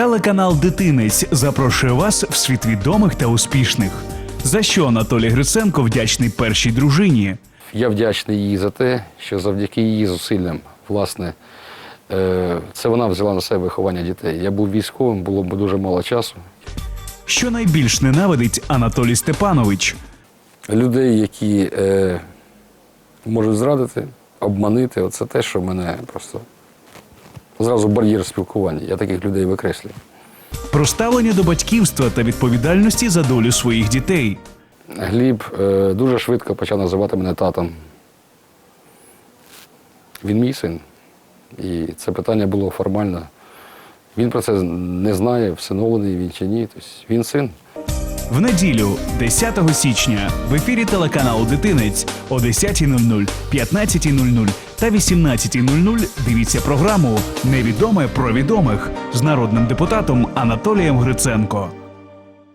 Телеканал Дитинець запрошує вас в світ відомих та успішних. За що Анатолій Гриценко вдячний першій дружині? Я вдячний їй за те, що завдяки її зусиллям, власне, е, це вона взяла на себе виховання дітей. Я був військовим, було б дуже мало часу. Що найбільш ненавидить Анатолій Степанович? Людей, які е, можуть зрадити, обманити, оце те, що мене просто зразу бар'єр спілкування. Я таких людей викреслюю. Про ставлення до батьківства та відповідальності за долю своїх дітей. Гліб е, дуже швидко почав називати мене татом. Він мій син. І це питання було формально. Він про це не знає, всиновлений він чи ні. Тобто він син. В неділю, 10 січня, в ефірі телеканалу Дитинець о 10.00, 15.00 та 18.00 дивіться програму Невідоме про відомих з народним депутатом Анатолієм Гриценко.